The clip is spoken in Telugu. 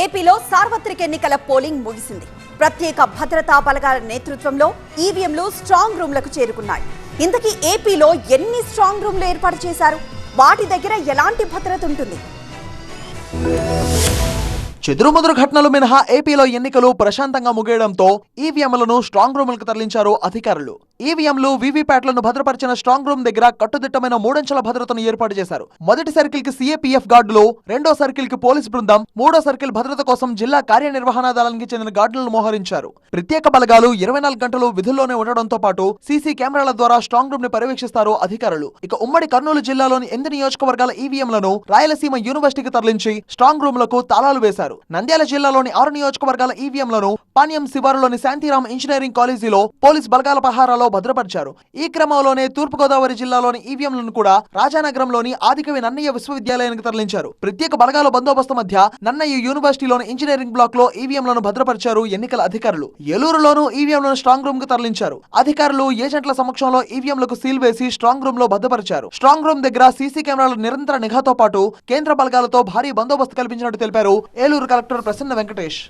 ఏపీలో సార్వత్రిక ఎన్నికల పోలింగ్ ముగిసింది. ప్రత్యేక భద్రతా బలగాల నేతృత్వంలో ఈవీఎంలు స్ట్రాంగ్ రూమ్లకు చేరుకున్నాయి. ఇంతకీ ఏపీలో ఎన్ని స్ట్రాంగ్ రూమ్లు ఏర్పాటు చేశారు? వాటి దగ్గర ఎలాంటి భద్రత ఉంటుంది? చెదురుమదురు ఘటనలు మినహా ఏపీలో ఎన్నికలు ప్రశాంతంగా ముగియడంతో ఈవీఎంలను స్ట్రాంగ్ రూములకు తరలించారు అధికారులు. ఈవీఎంలు వీవీప్యాట్లను భద్రపరిచిన స్ట్రాంగ్ రూమ్ దగ్గర కట్టుదిట్టమైన మూడంచెల భద్రతను ఏర్పాటు చేశారు. మొదటి సర్కిల్కి సీఏపీఎఫ్ గార్డులు రెండో సర్కిల్కి పోలీస్ బృందం మూడో సర్కిల్ భద్రత కోసం జిల్లా కార్యనిర్వహణ దళానికి చెందిన గార్డులను మోహరించారు. ప్రత్యేక బలగాలు ఇరవై నాలుగు గంటలు విధుల్లోనే ఉండడంతో పాటు సీసీ కెమెరాల ద్వారా స్ట్రాంగ్ రూమ్ని పర్యవేక్షిస్తారు అధికారులు. ఇక ఉమ్మడి కర్నూలు జిల్లాలోని ఎనిమిది నియోజకవర్గాల ఈవీఎంలను రాయలసీమ యూనివర్సిటీకి తరలించి స్ట్రాంగ్ రూమ్లకు తాళాలు వేశారు. నంద్యాల జిల్లాలోని ఆరు నియోజకవర్గాల ఈవీఎంలను పానియం శివారులోని శాంతిరామ్ ఇంజనీరింగ్ కాలేజీలో పోలీస్ బలగాల పహారాలో భద్రపరిచారు. ఈ క్రమంలోనే తూర్పుగోదావరి జిల్లాలోని ఈవీఎంలను కూడా రాజానగరంలోని ఆదికవి నన్నయ్య విశ్వవిద్యాలయానికి తరలించారు. ప్రత్యేక బలగాల బందోబస్తు మధ్య నన్నయ్య యూనివర్సిటీలోని ఇంజనీరింగ్ బ్లాక్లో ఈవీఎంలను భద్రపరిచారు ఎన్నికల అధికారులు. ఏలూరులోనూ ఈవీఎంలను స్ట్రాంగ్ రూమ్కు తరలించారు. అధికారులు ఏజెంట్ల సమక్షంలో ఈవీఎంలకు సీల్ వేసి స్ట్రాంగ్ రూమ్లో భద్రపరిచారు. స్ట్రాంగ్ రూమ్ దగ్గర సీసీ కెమెరాల నిరంతర నిఘాతో పాటు కేంద్ర బలగాలతో భారీ బందోబస్తు కల్పించినట్టు తెలిపారు ఏలూరు కలెక్టర్ ప్రసన్న వెంకటేష్.